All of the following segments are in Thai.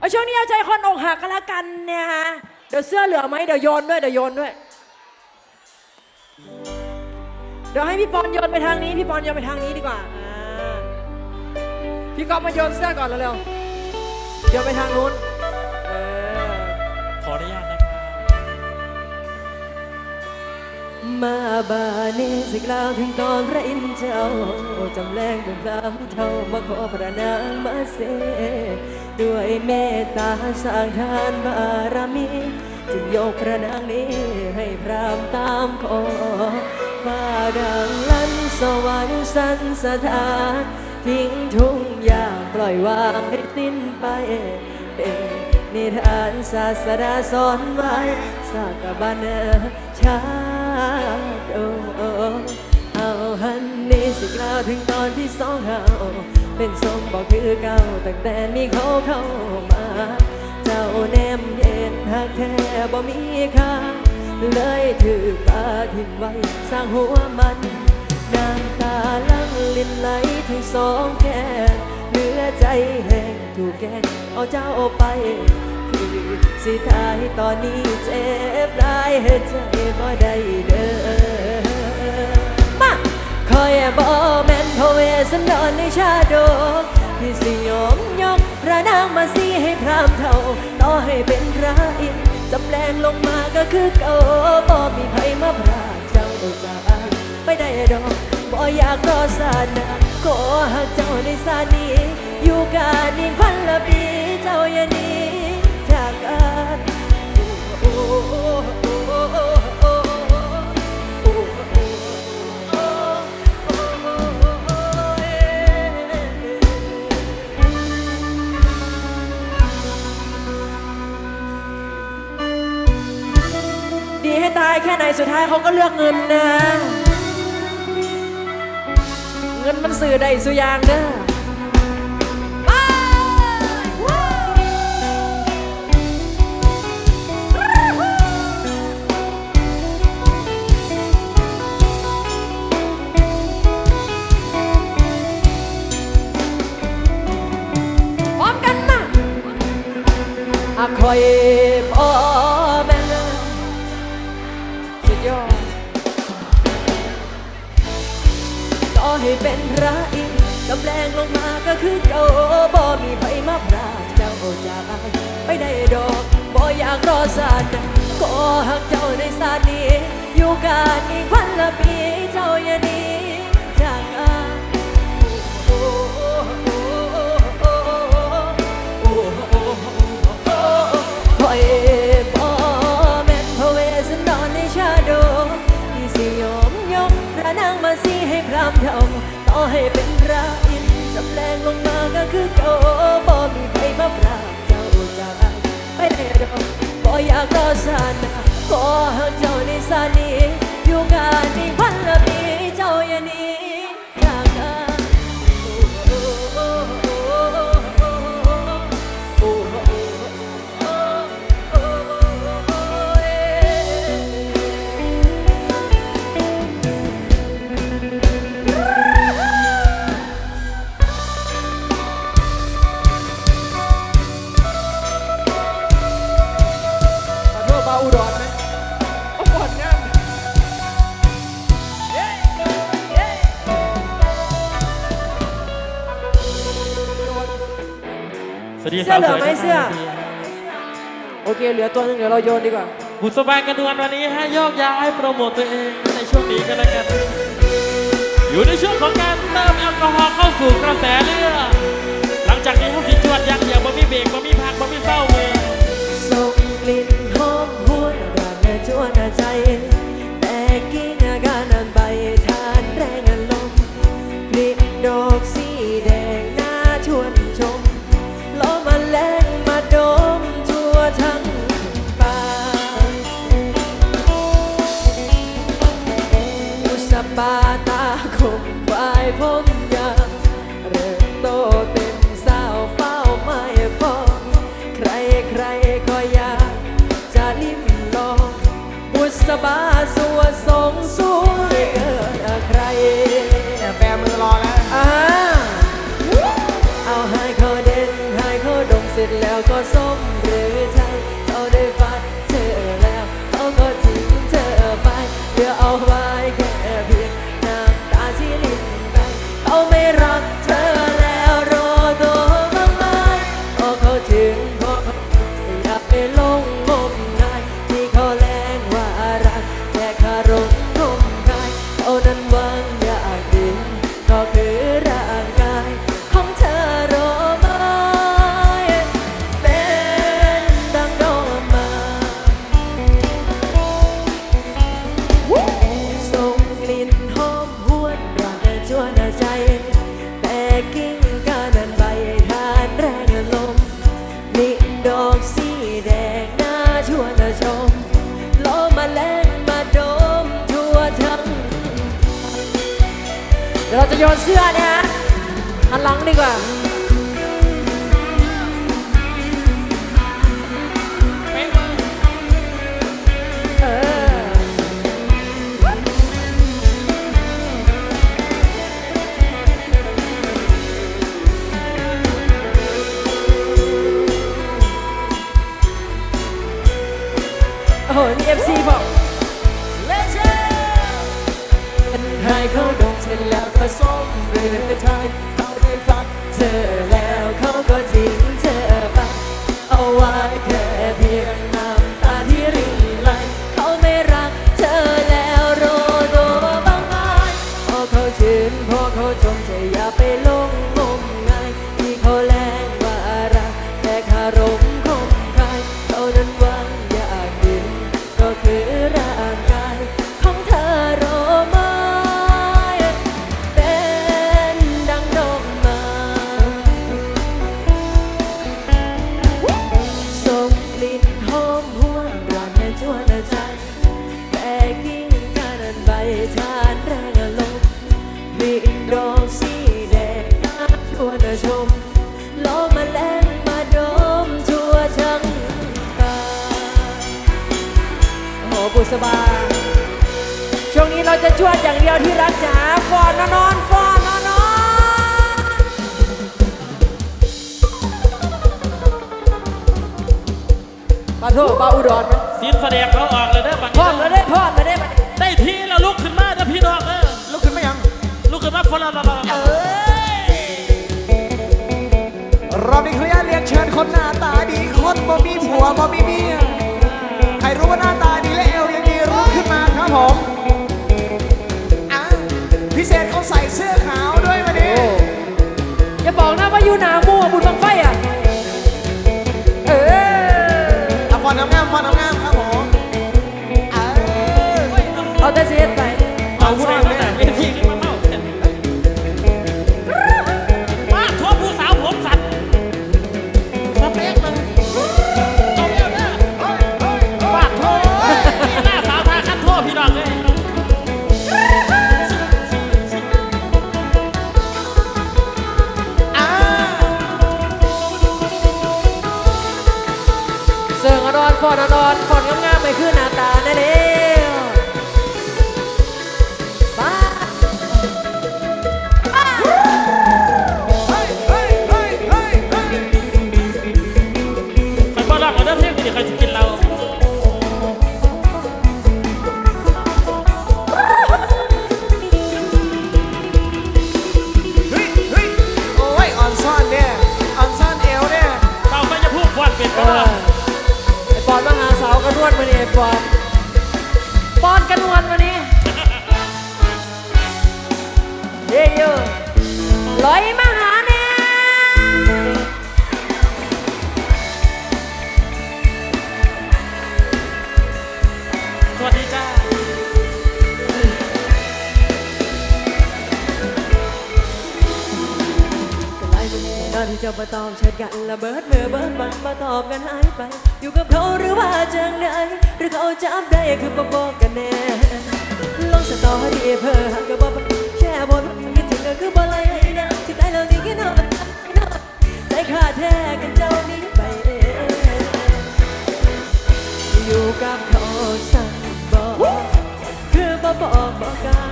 เอาช่วงนี้เอาใจคนอกหักกันละกันเนี่ยฮะเดี๋ยวเสื้อเหลือไหมเดี๋ยวโยนด้วยเดี๋ยวโยนด้วย เดี๋ยวให้พี่ปอนโยนไปทางนี้พี่ปอนโยนไปทางนี้ดีกว่าอ่าพี่ก๊อฟมาโยนเสื้อก่อนเร็วๆโยนไปทางนู้นเออขออนุญาตนะครับมาบาเนสิกล่าวถึงตอนพระอินทร์เจ้าจำแรงเป็นพรามเท่ามาขอพระนางมาเส ด้วยเมตตาสร้างทานบารมี จึงยกพระนางนี้ให้พรามตามขอฟ้าดังลั่นสวรรค์สันสถานทิ้งทุ่งหญ้าปล่อยวางให้สิ้นไป เป็นนิทานศาสดาสอนไว้สากบันชาติโอเอาหันนี้สิกล่าวถึงตอนที่สองเรา เป็นทรงบอกคือเก่าตั้งแต่มีเขาเข้ามา เจ้าแนมเย็นหากแท้บ่มีค่าเลยถือปาทิ้งไว้สร้างหัวมันน้ำตาลังลินไหลถึงสองแก้เหลือใจแห้งถูกแกงเอาเจ้าไปคือสิทายตอนนี้เจ็บร้ายเหตุใจบ่ได้เด้อ คอยบ่แมนพระเวสันดรในชาดกที่สิยอมยกพระนางมาสีให้พรามเท่า ต่อให้เป็นพระอินทร์จำแรงลงมาก็คือเก่าบ่มีไผมาพรากเจ้าจากไม่ได้ดอกบ่อยากรอสานาขอหักเจ้าในสานีอยู่กันอีกพันละปีเจ้าอย่านี้จากกันโอ้โอ้โอ้โอ้โอ้ ดีให้ตายแค่ไหนสุดท้ายเขาก็เลือกเงินนะ เงินมันสื่อได้สุยางเด้อ้อมกันมาอะคอย ระอินกำแรงลงมาก็คือเจ้าบ่มีไผมาปรากเจ้าจากไปได้ดอกบ่อยากรอสานขอหักเจ้าในสานีอยู่กันอีกพันละปีเจ้าอย่าหนีจากอาโอ้โอ้ยนอนในชาดกที่สยมยมพระนางมาสีให้พรามทอง ต่อให้เป็นพระอินทร์จำแรงลงมาก็คือเก่าบ่มีใครมาปราบเจ้าจากไปไหนดอกบ่อยากรอสานาขอหักเจ้าในสานี้อยู่กันอีกพันละปีเจ้าอย่านี้ สวัสดีเสื้อเหลือไหมสาวสวยเสื้อทุกท่านโอเค เหลือตัวหนึงเดี๋ยวเราโยนดีกว่า บุษบายกันดวนวันนี้ให้โยกย้ายโปรโมทตัวเองในช่วงนี้กันแล้วกัน อยู่ในช่วงของการเติมแอลกอฮอล์เข้าสู่กระแสเลือดหลังจากนี้เขาสิจวดอยังเดียวบ่มีเบรกบ่มีพักบ่มีเศร้าเลยส่งกลิ่นหอมหวนด่านในจวนใจ โอ้โหเอฟซีบอกเลเจนด์ให้เขาดงเสร็จแล้วก็ส้มเรือไทยเขาได้ฟังเธอแล้วเขาก็ทิ้ง สบายช่วงนี้เราจะชวดอย่างเดียวที่รักจ๋าฟอนนอนฟอนนอนมาโทษมาอุดรนะเสียงแสดงเขาออกเลยได้อบัพอนเอเลยได้พอดเลยได้บัได้ทีแล้วลุกขึ้นมาเด้ะพี่น้องเออลุกขึ้นไม่ยัง ลุกขึ้นมาฟอนละละละละเอ้ยเราได้เคลียร์เรียนเชิญคนหน้าตาดีคนบ่มีผัวบ่มีเมีย ใครรู้ว่าหน้าตา you now. เจ้าบ่ตอบเฉยดกันละเบิดเมื่อเบิดมันมาตอบกันหายไป อยู่กับเขาหรือว่าจังไหนหรือเขาจับได้คือบอกกันแน่ลองสตอรี่เพ้อหักก็บ่แค่บนคิดถึงก็คือบ่ไล่นะที่ตายแล้วนี่กินเอาใจขาดแท้กันเจ้านี้ไป อยู่กับเขาสั่งบอกคือบ่บอกบอกกัน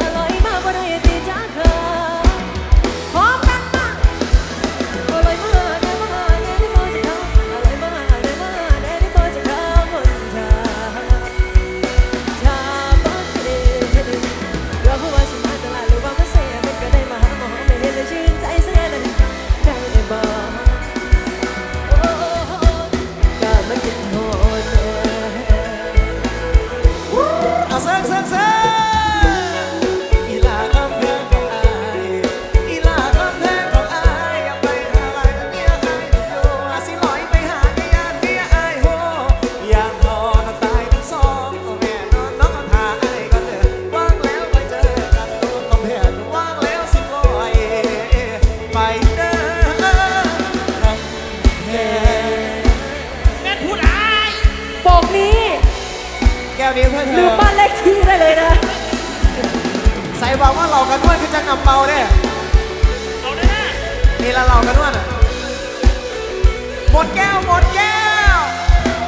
อร่อยมากบ่ได้ตีจ้าเคย นี่ละเรากันวดอะหมดแก้วหมดแก้ว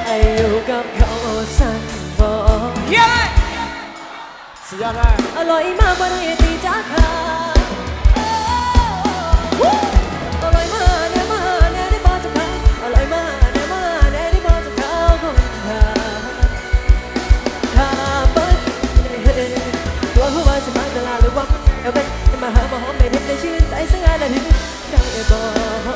ไออยู่กับเขาสั่งบอกเยี่เลยสุดยอดเลยอร่อยมากบ่ได้ตีจ้าค่ะอร่อยมากเนี่ยมาเนี่ยได้บอจะเขาอร่อยมากเนี่ยมาเนี่ยได้บอจะเขาคนเธอถ้าเปตัวหัวใจสมัครตลาหรือว่าเอาเป็นมาหามหอมไม่เห็นได้ชื่นใจสง่าหน้าที่ ao redor.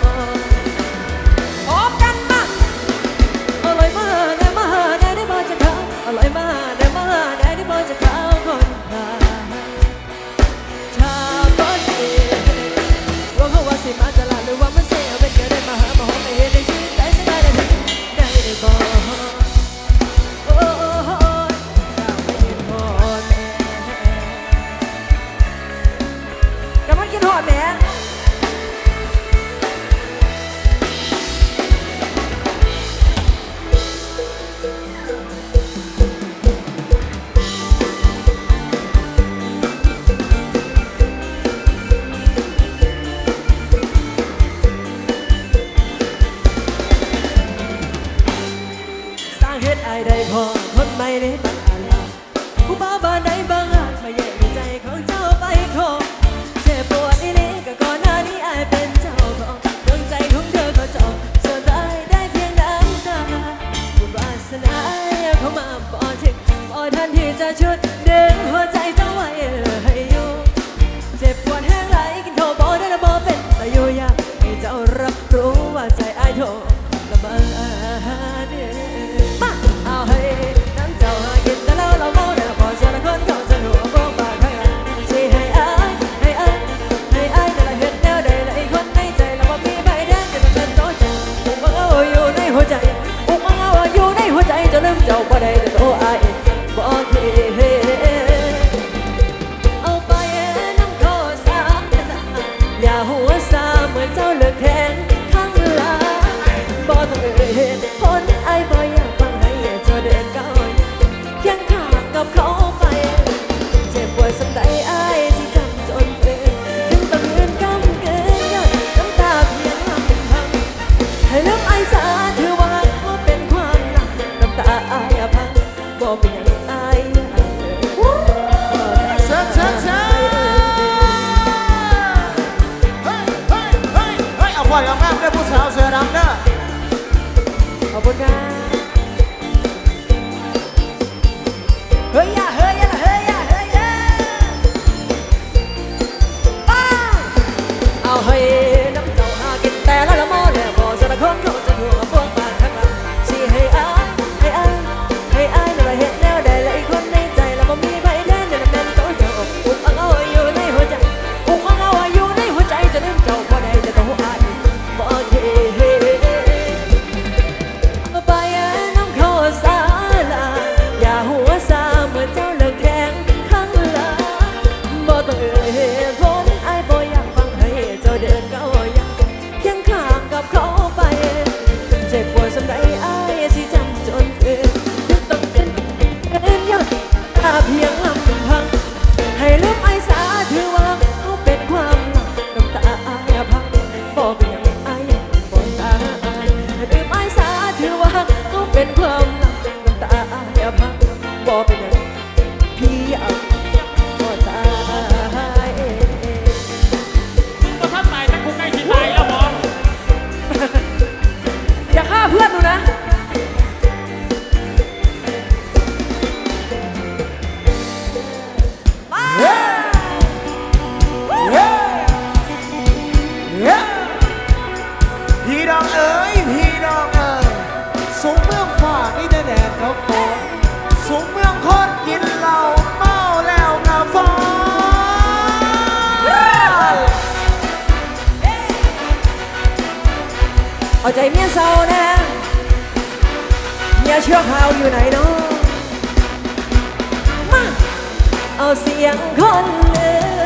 断了。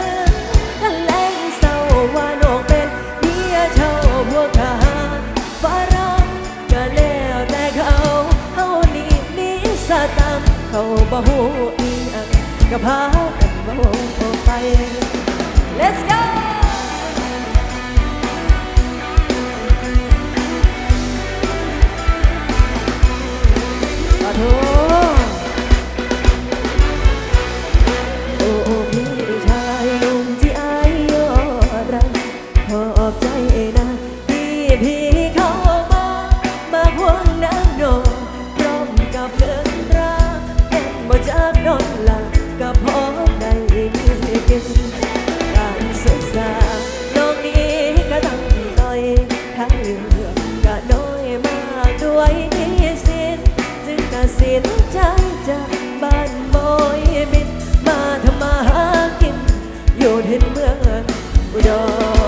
Lord.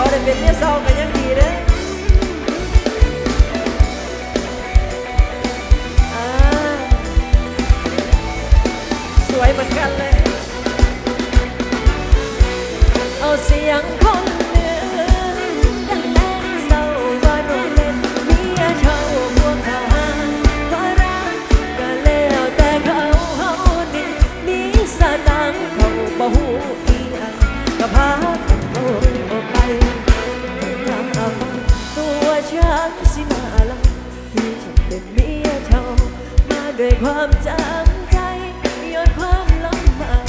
Agora, beleza, ganha vira. ด้วยความจำใจย้อนความล้ำมาก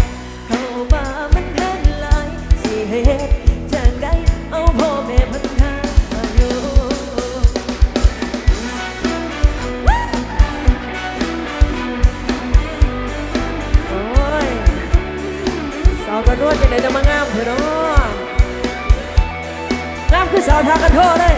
เข้ามามันแดินหลายสิเหตุจากใดเอาพ่อแม่พันธามาอยู่โอ้ยสาวกระโดดยัไหนจะมางามเถอะเนาะงามคือสาวทางกระโดดเลย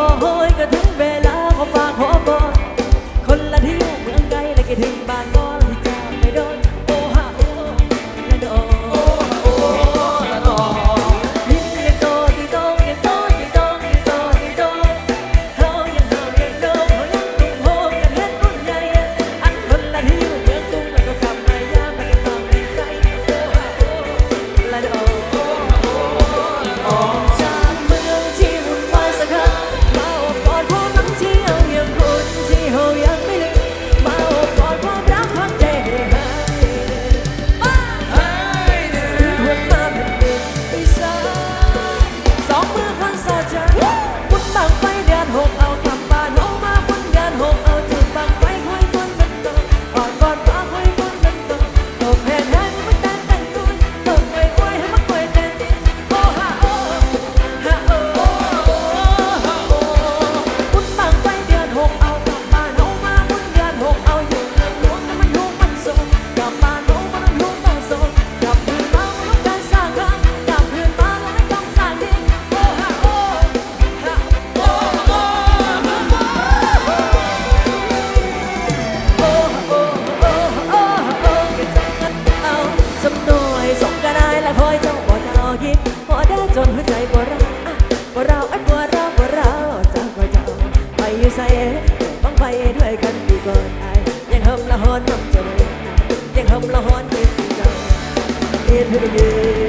เจ อนไอยังหอมละหอนน้ำใจยังหอมละหอนเด็ดสิเใาเอ็ดให้ยืน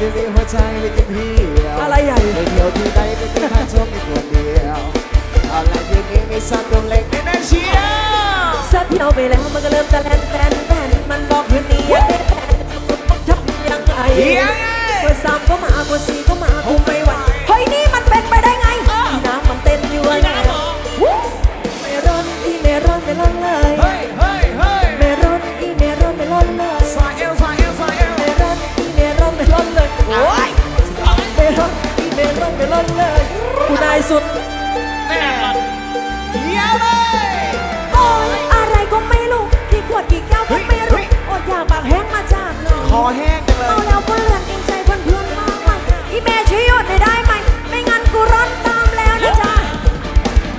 ที่มีหัวใจไม่กินเพียวอะไรใหญ่ไปเที่ยวที่ใดไม่กินข้าวชมมีคนเดียวอะไรที่นี้มีสัตว์ดวงเล็กในนั้นเชียวสัตว์ที่เอาไปแล้วมันก็เริ่มตะแลนแตนแตนมันบอกคืนนี้อยากได้แฟนต้องทำยังไงยังไงเบอร์สามก็มาเบอร์สี่ก็มาคุมไม่ไหวเฮ้ยนี่มันเป็นไปได้ไงอีน้ำมันเต้นอยู่อะพี่ไรน้ำเหรอเมรอนอีเมรอนเมรอนเลยเฮ้ยเฮ้ยเฮ้ย โอ้ยเมรอนอีเมรอนเมรอนเลยกูนายสุดแน่นอนเยี่ยมเลยโอ้ยอะไรก็ไม่รู้กี่ขวดกี่แก้วก็ไม่รู้อดอยากปากแห้งมาจากไหนคอแห้งจังเลเมายแล้วก็เลือนเองใจเพื่อนเพื่อนๆมากมายอีเมช่วยหยุดหน่อยได้ไหมไม่งั้นกูร้อนตามแล้วนะจ๊ะ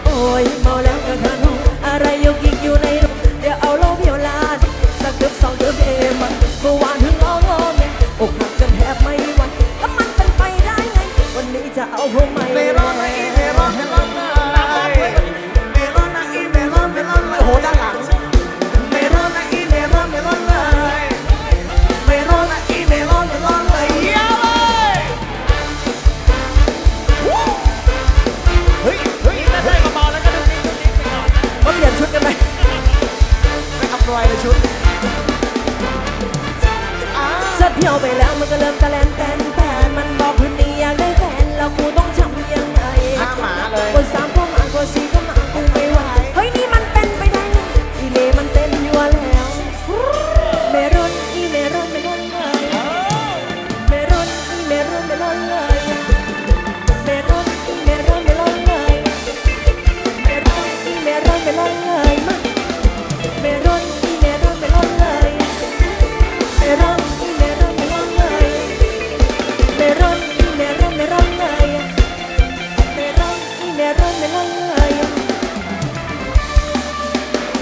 โอ้ยเมา ว่าเปลี่ยนชุดกันไหมไม่อับรอยเลยชุดเสื้อเที่ยวไปแล้วมันก็เริ่มตะแลนแตนแตนมันบอกคืนนี้อยากได้แฟนแล้วกู